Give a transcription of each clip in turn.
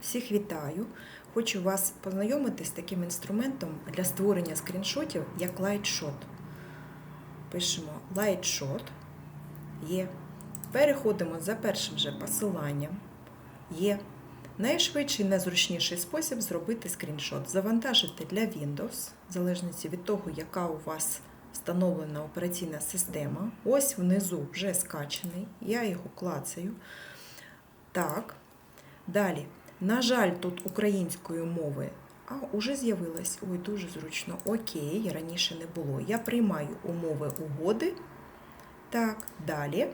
Всіх вітаю! Хочу вас познайомити з таким інструментом для створення скріншотів, як LightShot. Пишемо LightShot. Є. Переходимо за першим же посиланням. Є. Найшвидший і найзручніший спосіб зробити скріншот. Завантажити для Windows, в залежності від того, яка у вас встановлена операційна система. Ось внизу вже скачаний. Я його клацаю. Так. Далі. На жаль, тут української мови. А, уже з'явилась. Ой, дуже зручно. Окей, раніше не було. Я приймаю умови угоди. Так, далі.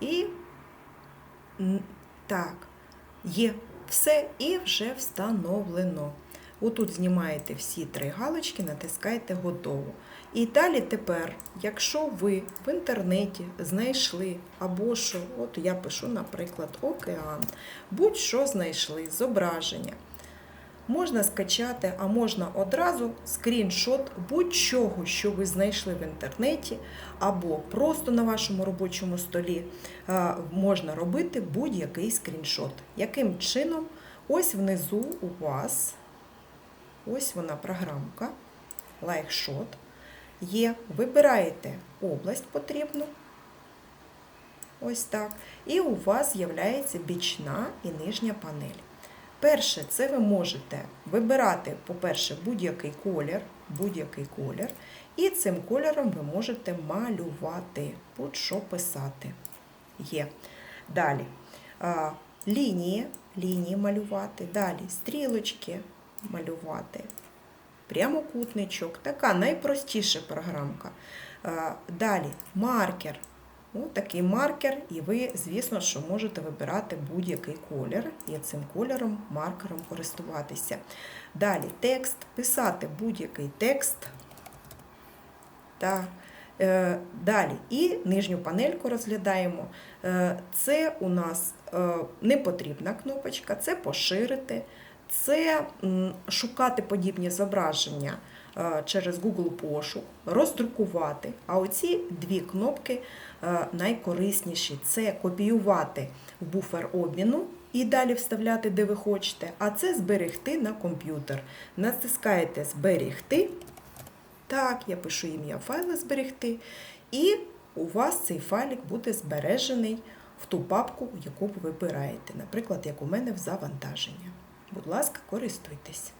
І так, є все і вже встановлено. Отут знімаєте всі три галочки, натискаєте готово. І далі тепер, якщо ви в інтернеті знайшли або що, от я пишу, наприклад, океан, будь-що знайшли, зображення. Можна скачати, а можна одразу скріншот будь-чого, що ви знайшли в інтернеті, або просто на вашому робочому столі можна робити будь-який скріншот. Яким чином? Ось внизу у вас, ось вона програмка, LikeShot. Є, вибираєте область потрібну, ось так, і у вас з'являється бічна і нижня панель. Перше, це ви можете вибирати, по-перше, будь-який колір, будь-який колір, і цим кольором ви можете малювати, будь-що писати. Є. Далі лінії, лінії малювати, далі стрілочки малювати, прямокутничок, така найпростіша програмка. Далі маркер. Ось такий маркер, і ви, звісно, що можете вибирати будь-який колір і цим кольором, маркером користуватися. Далі текст, писати будь-який текст. Так. Е, Далі і нижню панельку розглядаємо. Е, Це у нас е, не потрібна кнопочка, це поширити, це шукати подібні зображення е, через Google пошук, роздрукувати. А оці дві кнопки е, найкорисніші це копіювати в буфер обміну і далі вставляти, де ви хочете, а це зберегти на комп'ютер. Натискаєте Зберегти. Так, я пишу ім'я файла зберегти, і у вас цей файлик буде збережений в ту папку, яку ви вибираєте. Наприклад, як у мене в завантаження. Будь ласка, користуйтесь.